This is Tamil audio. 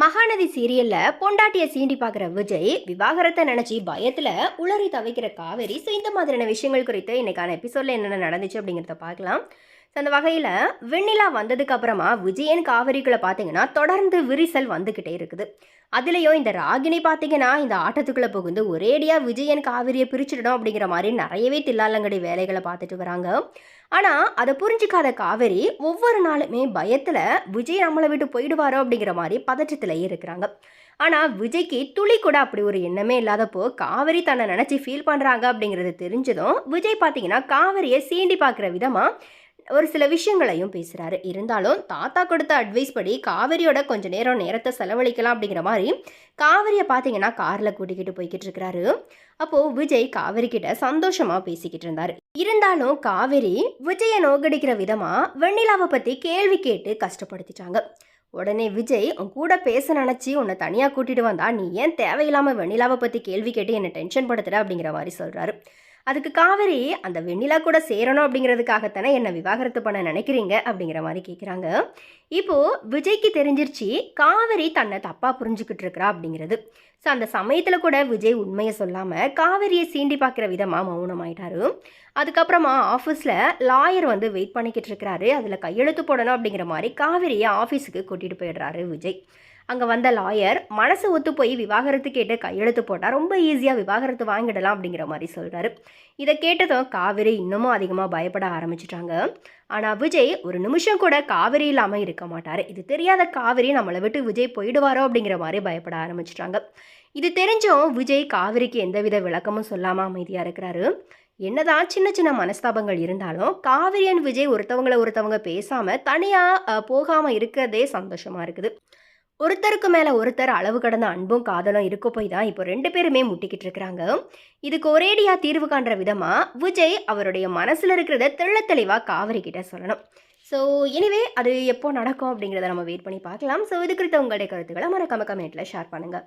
மகாநதி சீரியல்ல பொண்டாட்டிய சீண்டி பார்க்குற விஜய் விவாகரத்தை நினைச்சு பயத்துல உளறி தவிக்கிற காவேரி ஸோ இந்த மாதிரியான விஷயங்கள் குறித்து இன்னைக்கான எபிசோட்ல என்னென்ன நடந்துச்சு அப்படிங்கிறத பார்க்கலாம். ஸோ அந்த வகையில் வெண்ணிலா வந்ததுக்கு அப்புறமா விஜயன் காவிரிக்குள்ளே பார்த்தீங்கன்னா தொடர்ந்து விரிசல் வந்துக்கிட்டே இருக்குது. அதுலேயும் இந்த ராகினி பார்த்தீங்கன்னா இந்த ஆட்டத்துக்குள்ளே புகுந்து ஒரேடியாக விஜயன் காவிரியை பிரிச்சிடணும் அப்படிங்கிற மாதிரி நிறையவே தில்லாலங்கடி வேலைகளை பார்த்துட்டு வராங்க. ஆனால் அதை புரிஞ்சிக்காத காவேரி ஒவ்வொரு நாளுமே பயத்தில் விஜய் நம்மளை விட்டு போயிடுவாரோ அப்படிங்கிற மாதிரி பதற்றத்தில் இருக்கிறாங்க. ஆனால் விஜய்க்கு துளி கூட அப்படி ஒரு எண்ணமே இல்லாதப்போ காவேரி தன்னை நினச்சி ஃபீல் பண்ணுறாங்க அப்படிங்கிறது தெரிஞ்சதும் விஜய் பார்த்தீங்கன்னா காவேரியை சீண்டி பார்க்குற விதமாக ஒரு சில விஷயங்களையும் பேசுகிறாரு இருந்தாலும் தாத்தா கொடுத்த அட்வைஸ் படி காவேரியோட கொஞ்ச நேரம் நேரத்தை செலவழிக்கலாம் அப்படிங்கிற மாதிரி காவேரியை பார்த்தீங்கன்னா காரில் கூட்டிக்கிட்டு போய்கிட்டு இருக்கிறாரு. அப்போது விஜய் காவேரி கிட்ட சந்தோஷமாக பேசிக்கிட்டு இருந்தார். இருந்தாலும் காவேரி விஜயை நோக்கடிக்கிற விதமாக வெண்ணிலாவை பற்றி கேள்வி கேட்டு கஷ்டப்படுத்திட்டாங்க. உடனே விஜய் உன் கூட பேச நினச்சி உன்னை தனியாக கூட்டிகிட்டு வந்தா நீ ஏன் தேவையில்லாமல் வெண்ணிலாவை பற்றி கேள்வி கேட்டு என்னை டென்ஷன் படுத்துற? அப்படிங்கிற மாதிரி சொல்கிறாரு அதுக்கு காவேரி அந்த வெண்ணிலா கூட சேரணும் அப்படிங்கிறதுக்காகத்தானே என்னை விவாகரத்து பண்ண நினைக்கிறீங்க அப்படிங்கிற மாதிரி கேட்குறாங்க இப்போது விஜய்க்கு தெரிஞ்சிருச்சு காவேரி தன்னை தப்பாக புரிஞ்சுக்கிட்டு இருக்கிறா அப்படிங்கிறது. ஸோ அந்த சமயத்தில் கூட விஜய் உண்மையை சொல்லாமல் காவேரியை சீண்டி பார்க்குற விதமாக மௌனமாயிட்டாரு. அதுக்கப்புறமா ஆஃபீஸில் லாயர் வந்து வெயிட் பண்ணிக்கிட்டு இருக்கிறாரு. அதில் கையெழுத்து போடணும் அப்படிங்கிற மாதிரி காவேரியை ஆஃபீஸுக்கு கூட்டிகிட்டு போயிடுறாரு விஜய். அங்கே வந்த லாயர் மனசு ஒத்து போய் விவாகரத்து கேட்டு கையெழுத்து போட்டால் ரொம்ப ஈஸியாக விவாகரத்து வாங்கிடலாம் அப்படிங்கிற மாதிரி சொல்கிறாரு இதை கேட்டதும் காவேரி இன்னமும் அதிகமாக பயப்பட ஆரம்பிச்சிட்டாங்க. ஆனால் விஜய் ஒரு நிமிஷம் கூட காவேரி இல்லாமல் இருக்க மாட்டார். இது தெரியாத காவிரி நம்மளை விட்டு விஜய் போயிடுவாரோ அப்படிங்கிற மாதிரி பயப்பட ஆரம்பிச்சிட்டாங்க. இது தெரிஞ்சும் விஜய் காவேரிக்கு எந்தவித விளக்கமும் சொல்லாமல் அமைதியாக இருக்கிறாரு. என்னதான் சின்ன சின்ன மனஸ்தாபங்கள் இருந்தாலும் காவிரியன் விஜய் ஒருத்தவங்கள ஒருத்தவங்க பேசாமல் தனியாக போகாமல் இருக்கிறதே சந்தோஷமாக இருக்குது. ஒருத்தருக்கு மேலே ஒருத்தர் அளவு கடந்த அன்பும் காதலும் இருக்க போய் தான் இப்போ ரெண்டு பேருமே முட்டிக்கிட்டு இருக்கிறாங்க. இதுக்கு ஒரேடியாக தீர்வு காண்ற விதமாக விஜய் அவருடைய மனசில் இருக்கிறத தெள்ள தெளிவாக காவிரி கிட்ட சொல்லணும். ஸோ எனிவே அது எப்போ நடக்கும் அப்படிங்கிறத நம்ம வெயிட் பண்ணி பார்க்கலாம். ஸோ இது குறித்த உங்களுடைய கருத்துக்களை மறக்காம கமெண்ட்டில் ஷேர் பண்ணுங்கள்